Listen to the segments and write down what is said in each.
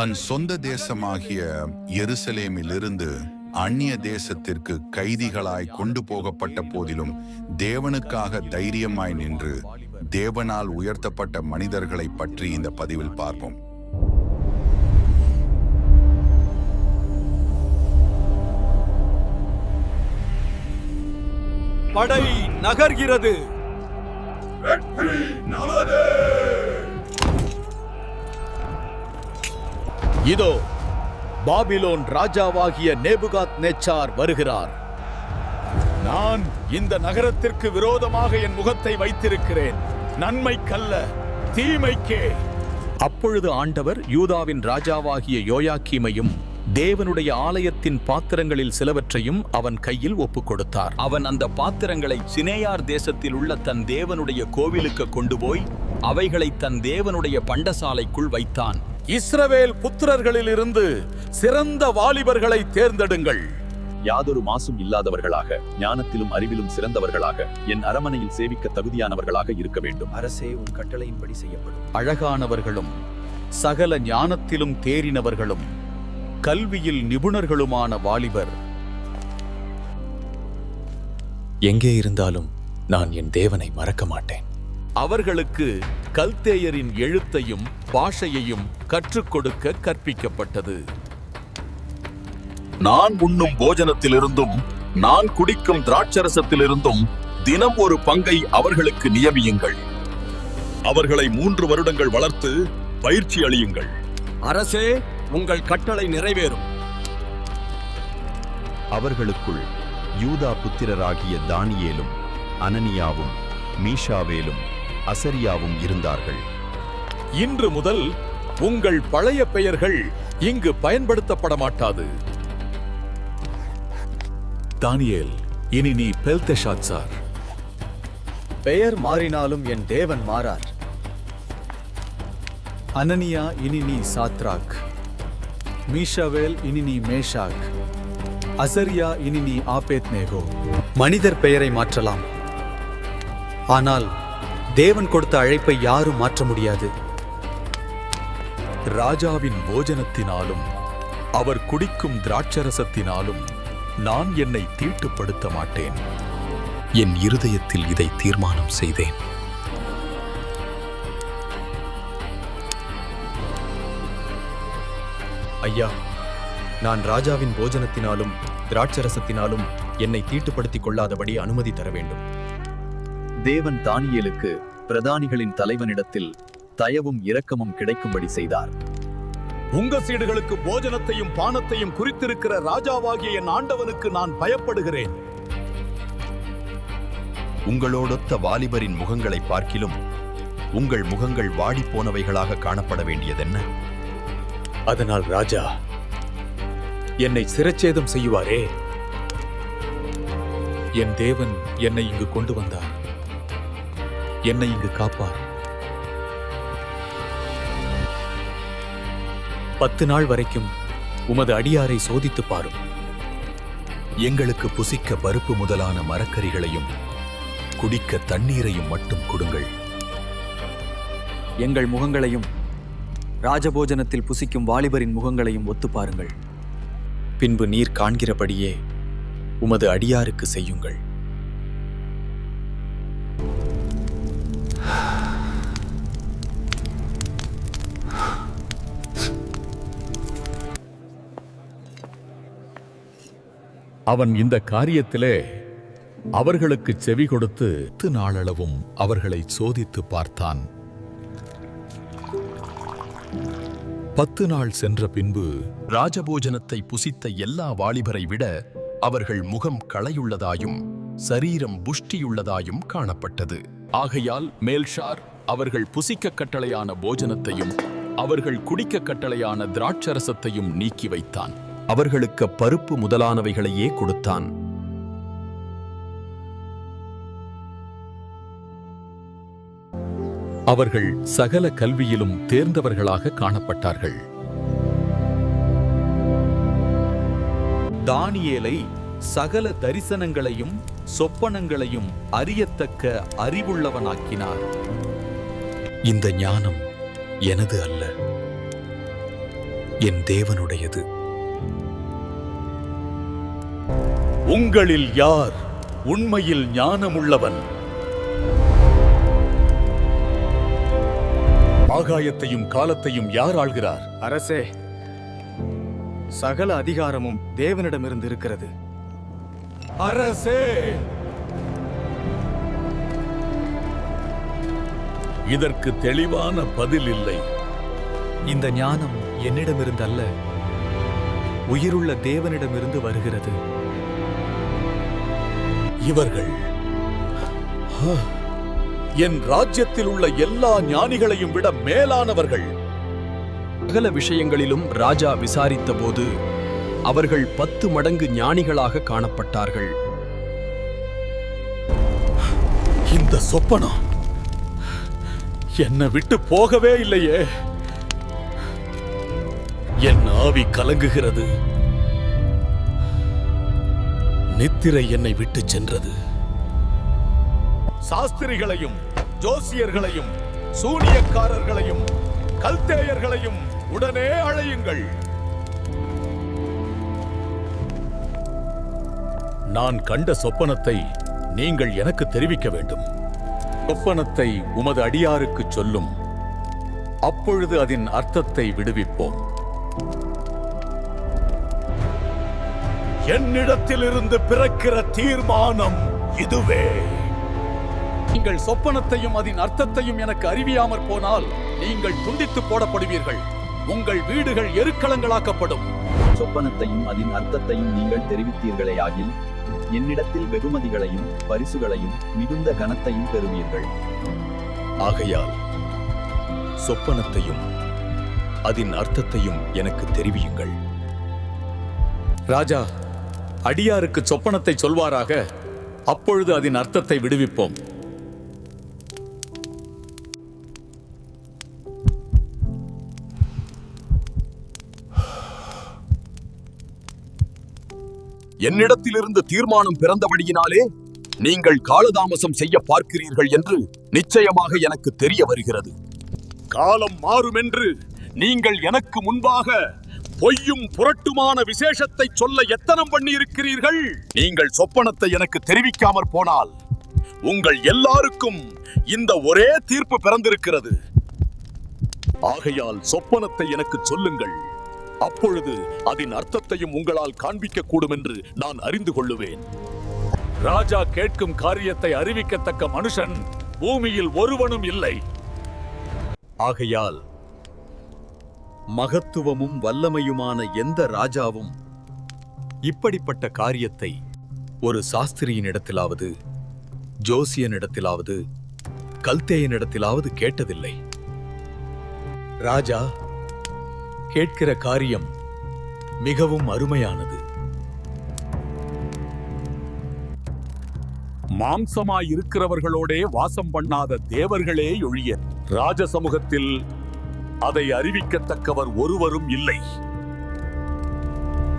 தன் சொந்த தேசமாகிய எருசலேமிலிருந்து அந்நிய தேசத்திற்கு கைதிகளாய் கொண்டு போகப்பட்ட போதிலும் தேவனுக்காக தைரியமாய் நின்று தேவனால் உயர்த்தப்பட்ட மனிதர்களை பற்றி இந்த பதிவில் பார்ப்போம். படை நகர்கிறது. இதோ பாபிலோன் ராஜாவாகிய நேபுகாத் நேச்சார் வருகிறார். நான் இந்த நகரத்திற்கு விரோதமாக என் முகத்தை வைத்திருக்கிறேன். நன்மைக்கல்ல தீமைக்கே. அப்பொழுது ஆண்டவர் யூதாவின் ராஜாவாகிய யோயாக்கீமையும் தேவனுடைய ஆலயத்தின் பாத்திரங்களில் சிலவற்றையும் அவன் கையில் ஒப்புக் கொடுத்தார் அவன் அந்த பாத்திரங்களை சினேயார் தேசத்தில் உள்ள தன் தேவனுடைய கோவிலுக்கு கொண்டு போய் அவைகளை தன் தேவனுடைய பண்டசாலைக்குள் வைத்தான். இஸ்ரவேல் புத்திரர்களிலிருந்து சிறந்த வாலிபர்களை தேர்ந்தெடுங்கள். யாதொரு மாசும் இல்லாதவர்களாக ஞானத்திலும் அறிவிலும் சிறந்தவர்களாக என் அரமனையில் சேவிக்க தகுதியானவர்களாக இருக்க வேண்டும். அரசே உன் கட்டளையின்படி செய்யப்படும். அழகானவர்களும் சகல ஞானத்திலும் தேறினவர்களும் கல்வியில் நிபுணர்களுமான வாலிபர். எங்கே இருந்தாலும் நான் என் தேவனை மறக்க மாட்டேன். அவர்களுக்கு கல்தேயரின் எழுத்தையும் பாஷையையும் கற்றுக் கொடுக்க கற்பிக்கப்பட்டது. நான் உண்ணும் போஜனத்திலிருந்தும் நான் குடிக்கும் திராட்சரசத்திலிருந்தும் தினம் ஒரு பங்கை அவர்களுக்கு நியமியுங்கள். அவர்களை மூன்று வருடங்கள் வளர்த்து பயிற்சி அளியுங்கள். அரசே உங்கள் கட்டளை நிறைவேறும். அவர்களுக்குள் யூதா புத்திரராகிய தானியேலும் அனனியாவும் மீஷாவேலும் அசரியாவும் இருந்தார்கள். இன்று முதல் உங்கள் பழைய பெயர்கள் இங்கு பயன்படுத்தப்பட மாட்டாது தானியேல் இனி நீ பெல்தெஷாத்சார் பெயர் மாறினாலும் என் தேவன் மாறார். அனனியா இனி நீ சாத்ராக். மீஷாவேல் இனி நீ மேஷாக். அசரியா இனி நீ ஆபேத் நேகோ மனிதர் பெயரை மாற்றலாம். ஆனால் தேவன் கொடுத்த அழைப்பை யாரும் மாற்ற முடியாது. ராஜாவின் போஜனத்தினாலும் அவர் குடிக்கும் திராட்சரசத்தினாலும் நான் என்னை தீட்டுப்படுத்த மாட்டேன். என் இருதயத்தில் இதை தீர்மானம் செய்தேன். ஐயா நான் ராஜாவின் போஜனத்தினாலும் திராட்சரசத்தினாலும் என்னை தீட்டுப்படுத்திக் கொள்ளாதபடி அனுமதி தர வேண்டும். தேவன் தானியேலுக்கு பிரதானிகளின் தலைவனிடத்தில் தயவும் இரக்கமும் கிடைக்கும்படி செய்தார். உங்க சீடுகளுக்கு போஜனத்தையும் பானத்தையும் குறித்திருக்கிற ராஜாவாகிய என் ஆண்டவனுக்கு நான் பயப்படுகிறேன். உங்களோடொத்த வாலிபரின் முகங்களை பார்க்கிலும் உங்கள் முகங்கள் வாடிப் போனவைகளாக காணப்பட வேண்டியதென்ன? அதனால் ராஜா என்னை சிரச்சேதம் செய்யுவாரே. என் தேவன் என்னை இங்கு கொண்டு வந்தார். என்னை இங்கு காப்பார். பத்து நாள் வரைக்கும் உமது அடியாரை சோதித்துப் பாரும். எங்களுக்கு புசிக்க பருப்பு முதலான மரக்கறிகளையும் குடிக்க தண்ணீரையும் மட்டும் கொடுங்கள். எங்கள் முகங்களையும் ராஜபோஜனத்தில் புசிக்கும் வாலிபரின் முகங்களையும் ஒத்துப் பாருங்கள். பின்பு நீர் காண்கிறபடியே உமது அடியாருக்கு செய்யுங்கள். அவன் இந்த காரியத்திலே அவர்களுக்கு செவி கொடுத்து பத்து நாளளவும் அவர்களை சோதித்து பார்த்தான். பத்து நாள் சென்ற பின்பு ராஜபோஜனத்தை புசித்த எல்லா வாலிபரை விட அவர்கள் முகம் களையுள்ளதாயும் சரீரம் புஷ்டியுள்ளதாயும் காணப்பட்டது. ஆகையால் மேல்ஷார் அவர்கள் புசிக்க கட்டளையான போஜனத்தையும் அவர்கள் குடிக்க கட்டளையான திராட்சரசத்தையும் நீக்கி வைத்தான். அவர்களுக்கு பருப்பு முதலானவைகளையே கொடுத்தான். அவர்கள் சகல கல்வியிலும் தேர்ந்தவர்களாக காணப்பட்டார்கள். தானியேலை சகல தரிசனங்களையும் சொப்பனங்களையும் அறியத்தக்க அறிவுள்ளவனாக்கினார். இந்த ஞானம் எனது அல்ல என் தேவனுடையது. உங்களில் யார் உண்மையில் ஞானமுள்ளவன்? ஆகாயத்தையும் காலத்தையும் யார் ஆள்கிறார்? அரசே சகல அதிகாரமும் தேவனிடமிருந்து இருக்கிறது. அரசே! இதற்கு தெளிவான பதில் இல்லை. இந்த ஞானம் என்னிடமிருந்து அல்ல உயிருள்ள தேவனிடமிருந்து வருகிறது. இவர்கள். என் ராஜ்யத்தில் உள்ள எல்லா ஞானிகளையும் விட மேலானவர்கள். சகல விஷயங்களிலும் ராஜா விசாரித்தபோது அவர்கள் பத்து மடங்கு ஞானிகளாக காணப்பட்டார்கள். இந்த சொப்பனம் என்னை விட்டு போகவே இல்லையே. என் ஆவி கலங்குகிறது. நித்திரை என்னை விட்டு சென்றது. சாஸ்திரிகளையும் ஜோசியர்களையும் சூனியக்காரர்களையும் கல்தேயர்களையும் உடனே அழையுங்கள். நான் கண்ட சொப்பனத்தை நீங்கள் எனக்கு தெரிவிக்க வேண்டும். சொப்பனத்தை உமது அடியாருக்கு சொல்லும். அப்பொழுது அதன் அர்த்தத்தை விடுவிப்போம். என்னிடத்திலிருந்து பிறக்கிற தீர்மானம் இதுவே. நீங்கள் சொப்பனத்தையும் அதன் அர்த்தத்தையும் எனக்கு அறிவியாமற் போனால் நீங்கள் துண்டித்து போடப்படுவீர்கள். உங்கள் வீடுகள் எருக்களங்களாக்கப்படும் சொப்பனத்தையும் அதன் அர்த்தத்தையும் நீங்கள் தெரிவித்தீர்களேயாகில் என்னிடத்தில் வெகுமதிகளையும் பரிசுகளையும் மிகுந்த கனத்தையும் பெறுவீர்கள். ஆகையால் சொப்பனத்தையும் அதன் அர்த்தத்தையும் எனக்கு தெரிவியுங்கள். ராஜா அடியாருக்கு சொப்பனத்தை சொல்வாராக அப்பொழுது அதன் அர்த்தத்தை விடுவிப்போம். என்னிடத்திலிருந்து தீர்மானம் பிறந்தபடியினாலே நீங்கள் காலதாமசம் செய்ய பார்க்கிறீர்கள் என்று நிச்சயமாக எனக்கு தெரிய வருகிறது. காலம் மாறும் என்று நீங்கள் எனக்கு முன்பாக பொய்யும் புரட்டுமான விசேஷத்தை சொல்ல எத்தனம் பண்ணி இருக்கிறீர்கள் நீங்கள் சொப்பனத்தை எனக்கு தெரிவிக்காமற் போனால் உங்கள் எல்லாருக்கும் இந்த ஒரே தீர்ப்பு பிறந்திருக்கிறது. ஆகையால் சொப்பனத்தை எனக்கு சொல்லுங்கள். அப்பொழுது அதன் அர்த்தத்தையும் உங்களால் காண்பிக்க கூடும் என்று நான் அறிந்து கொள்ளுவேன். ராஜா கேட்கும் காரியத்தை அறிவிக்கத்தக்க மனுஷன் பூமியில் ஒருவனும் இல்லை. ஆகையால் மகத்துவமும் வல்லமையுமான எந்த ராஜாவும் இப்படிப்பட்ட காரியத்தை ஒரு சாஸ்திரியினிடத்திலாவது ஜோசியனிடத்திலாவது கல்தேயனிடத்திலாவது கேட்டதில்லை. ராஜா கேட்கிற காரியம் மிகவும் அருமையானது. மாம்சமாயிருக்கிறவர்களோடே வாசம் பண்ணாத தேவர்களே ஒழிய ராஜ சமூகத்தில் அதை அறிவிக்கத்தக்கவர் ஒருவரும் இல்லை.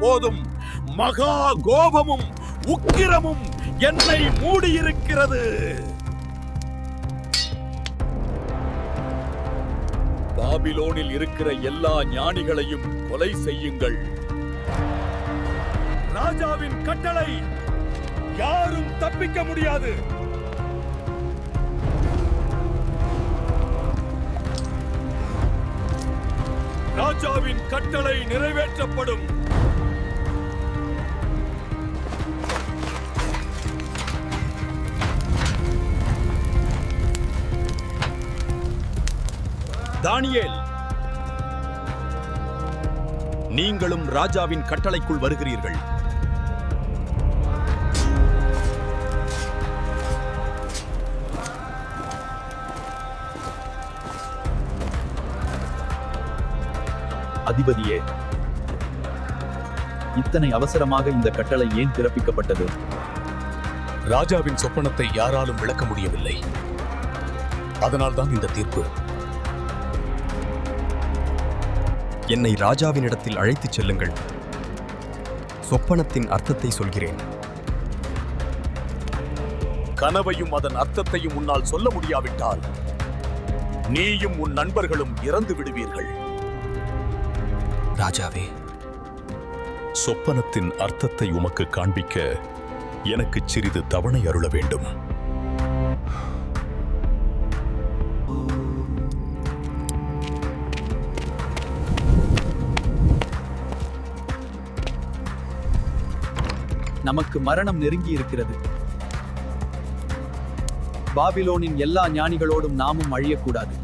போதும் மகா கோபமும் உக்கிரமும் என்னை மூடியிருக்கிறது. பாபிலோனில் இருக்கிற எல்லா ஞானிகளையும் கொலை செய்யுங்கள். ராஜாவின் கட்டளை யாரும் தப்பிக்க முடியாது. ராஜாவின் கட்டளை நிறைவேற்றப்படும். தானியேல் நீங்களும் ராஜாவின் கட்டளைக்குள் வருகிறீர்கள். அதிபதியே. இத்தனை அவசரமாக இந்த கட்டளை ஏன் பிறப்பிக்கப்பட்டது? ராஜாவின் சொப்பனத்தை யாராலும் விளக்க முடியவில்லை. அதனால்தான் இந்த தீர்ப்பு. என்னை ராஜாவினிடத்தில் அழைத்துச் செல்லுங்கள். சொப்பனத்தின் அர்த்தத்தை சொல்கிறேன். கனவையும் அதன் அர்த்தத்தையும் உன்னால் சொல்ல முடியாவிட்டால் நீயும் உன் நண்பர்களும் இறந்து விடுவீர்கள் ராஜாவே. சொப்பனத்தின் அர்த்தத்தை உமக்கு காண்பிக்க எனக்கு சிறிது தவணை அருள வேண்டும். நமக்கு மரணம் நெருங்கி இருக்கிறது பாபிலோனின் எல்லா ஞானிகளோடும் நாமும் அழியக்கூடாது.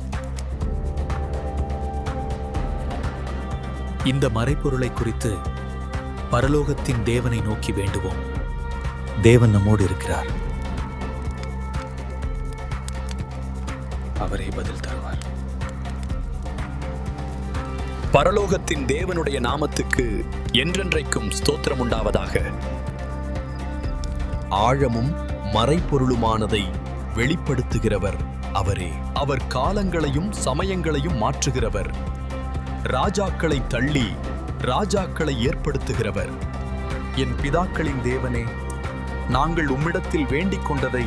இந்த மறைப்பொருளை குறித்து பரலோகத்தின் தேவனை நோக்கி வேண்டுவோம். தேவன் நம்மோடு இருக்கிறார். அவரே பதில் தருவார். பரலோகத்தின் தேவனுடைய நாமத்துக்கு என்றென்றைக்கும் ஸ்தோத்திரம் உண்டாவதாக. ஆழமும் மறைப்பொருளுமானதை வெளிப்படுத்துகிறவர் அவரே. அவர் காலங்களையும் சமயங்களையும் மாற்றுகிறவர். ராஜாக்களை தள்ளி ராஜாக்களை ஏற்படுத்துகிறவர். என் பிதாக்களின் தேவனே நாங்கள் உம்மிடத்தில் வேண்டிக் கொண்டதை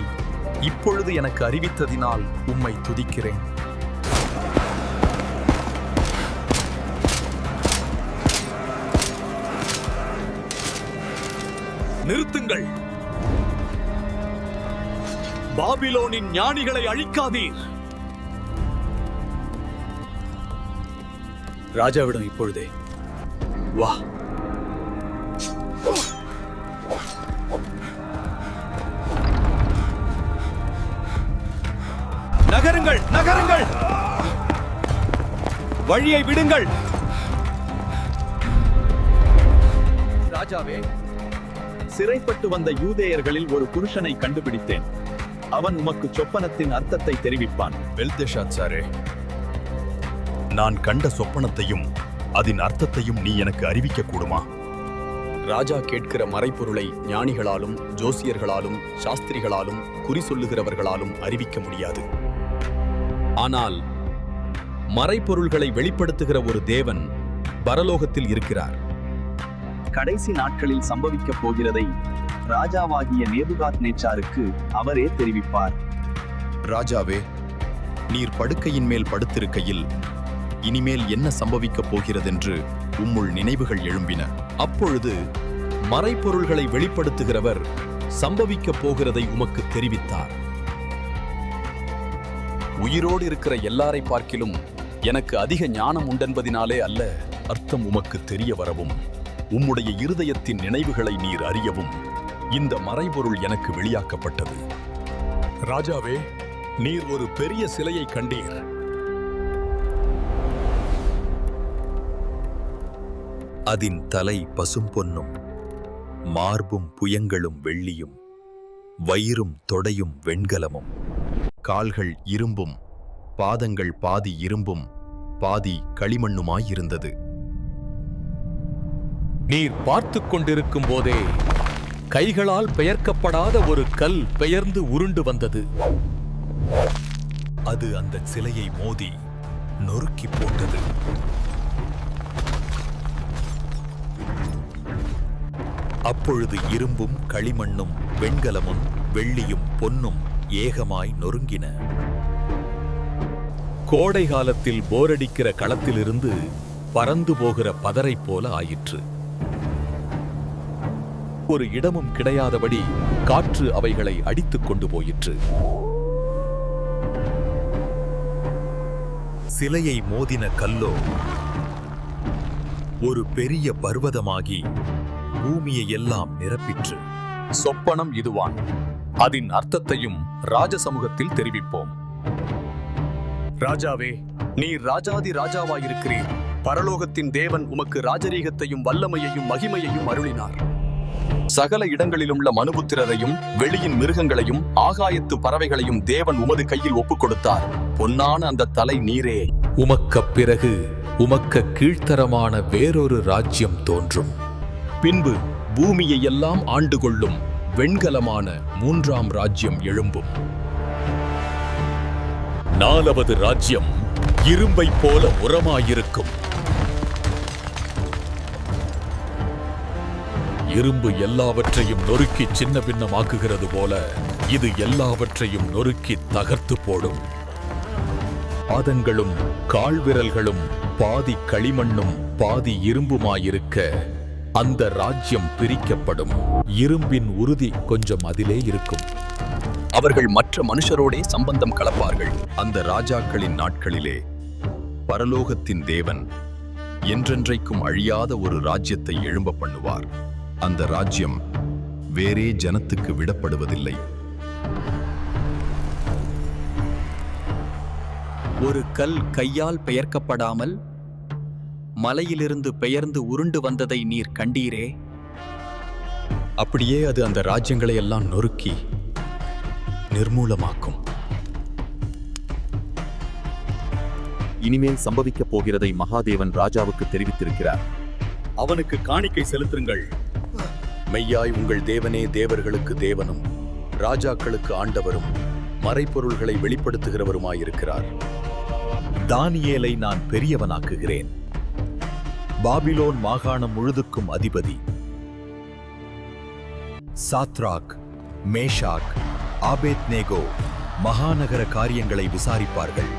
இப்பொழுது எனக்கு அறிவித்ததினால் உம்மை துதிக்கிறேன். நிறுத்துங்கள். பாபிலோனின் ஞானிகளை அழிக்காதீர். ராஜாவிடம் இப்பொழுதே. வா. நகருங்கள் நகருங்கள். வழியை விடுங்கள். ராஜாவே சிறைப்பட்டு வந்த யூதேயர்களில் ஒரு புருஷனை கண்டுபிடித்தேன். அவன் உமக்கு சொப்பனத்தின் அர்த்தத்தை தெரிவிப்பான். பெல்தெஷாத்சாரே நான் கண்ட சொப்பனத்தையும் அதன் அர்த்தத்தையும் நீ எனக்கு அறிவிக்க கூடுமா ராஜா கேட்கிற மறைப்பொருளை ஞானிகளாலும் ஜோசியர்களாலும் சாஸ்திரிகளாலும் குறி சொல்லுகிறவர்களாலும் அறிவிக்க முடியாது. ஆனால் மறைப்பொருள்களை வெளிப்படுத்துகிற ஒரு தேவன் பரலோகத்தில் இருக்கிறார். கடைசி நாட்களில் சம்பவிக்கப் போகிறதை ராஜாவாகிய நேபுகாத் நேச்சாருக்கு அவரே தெரிவிப்பார். ராஜாவே நீர் படுக்கையின் மேல் படுத்திருக்கையில் இனிமேல் என்ன சம்பவிக்கப் போகிறதென்று உம்முள் நினைவுகள் எழும்பின. அப்பொழுது மறைப்பொருள்களை வெளிப்படுத்துகிறவர் சம்பவிக்கப் போகிறதை உமக்கு தெரிவித்தார். உயிரோடு இருக்கிற எல்லாரை பார்க்கிலும் எனக்கு அதிக ஞானம் உண்டென்பதினாலே அல்ல அர்த்தம் உமக்கு தெரிய வரவும் உம்முடைய இருதயத்தின் நினைவுகளை நீர் அறியவும் இந்த மறைபொருள் எனக்கு வெளியாக்கப்பட்டது. ராஜாவே நீர் ஒரு பெரிய சிலையை கண்டீர். அதின் தலை பசும் பொன்னும் மார்பும் புயங்களும் வெள்ளியும் வயிறும் தொடையும் வெண்கலமும். கால்கள் இரும்பும் பாதங்கள் பாதி இரும்பும் பாதி களிமண்ணுமாயிருந்தது. நீர் பார்த்து கொண்டிருக்கும் போதே கைகளால் பெயர்க்கப்படாத ஒரு கல் பெயர்ந்து உருண்டு வந்தது. அது அந்த சிலையை மோதி நொறுக்கி போட்டது. அப்பொழுது இரும்பும் களிமண்ணும் வெண்கலமும் வெள்ளியும் பொன்னும் ஏகமாய் நொறுங்கின. கோடை காலத்தில் போரடிக்கிற களத்திலிருந்து பறந்து போகிற பதரை போல ஆயிற்று. ஒரு இடமும் கிடையாதபடி காற்று அவைகளை அடித்துக் கொண்டு போயிற்று. சிலையை மோதின கல்லோ ஒரு பெரிய பர்வதமாகி பூமியை எல்லாம் நிரப்பிற்று. சொப்பனம் இதுவான். அதன் அர்த்தத்தையும் ராஜசமூகத்தில் தெரிவிப்போம். ராஜாவே நீர் ராஜாதி ராஜாவாயிருக்கிறீர். பரலோகத்தின் தேவன் உமக்கு ராஜரீகத்தையும் வல்லமையையும் மகிமையையும் அருளினார். சகல இடங்களிலுள்ள மனுபுத்திரரையும் வெளியின் மிருகங்களையும் ஆகாயத்து பறவைகளையும் தேவன் உமது கையில் ஒப்புக் கொடுத்தார் பொன்னான அந்த தலை நீரே. உமக்கப் பிறகு உமக்க கீழ்த்தரமான வேறொரு ராஜ்யம் தோன்றும். பின்பு பூமியை எல்லாம் ஆண்டு கொள்ளும் வெண்கலமான மூன்றாம் ராஜ்யம் எழும்பும். நாலாவது ராஜ்யம் இரும்பைப் போல உரமாயிருக்கும். இரும்பு எல்லாவற்றையும் நொறுக்கி சின்ன பின்னமாக்குகிறது போல இது எல்லாவற்றையும் நொறுக்கி தகர்த்து போடும். பாதங்களும் கால்விரல்களும் பாதி களிமண்ணும் பாதி இரும்புமாயிருக்க அந்த ராஜ்யம் பிரிக்கப்படும். இரும்பின் உறுதி கொஞ்சம் அதிலே இருக்கும். அவர்கள் மற்ற மனுஷரோடே சம்பந்தம் கலப்பார்கள். அந்த ராஜாக்களின் நாட்களிலே பரலோகத்தின் தேவன் என்றென்றைக்கும் அழியாத ஒரு ராஜ்யத்தை எழும்ப பண்ணுவார். அந்த ராஜ்யம் வேறே ஜனத்துக்கு விடப்படுவதில்லை. ஒரு கல் கையால் பெயர்க்கப்படாமல் மலையிலிருந்து பெயர்ந்து உருண்டு வந்ததை நீர் கண்டீரே? அப்படியே அது அந்த ராஜ்யங்களை எல்லாம் நொறுக்கி நிர்மூலமாக்கும். இனிமேல் சம்பவிக்கப் போகிறதை மகாதேவன் ராஜாவுக்கு தெரிவித்திருக்கிறார். அவனுக்கு காணிக்கை செலுத்துங்கள். மெய்யாய் உங்கள் தேவனே தேவர்களுக்கு தேவனும் ராஜாக்களுக்கு ஆண்டவரும் மறைப்பொருள்களை வெளிப்படுத்துகிறவருமாயிருக்கிறார். தானியேலை நான் பெரியவனாக்குகிறேன். பாபிலோன் மாகாணம் முழுதுக்கும் அதிபதி. சாத்ராக் மேஷாக் ஆபேத்நேகோ மகாநகர காரியங்களை விசாரிப்பார்கள்.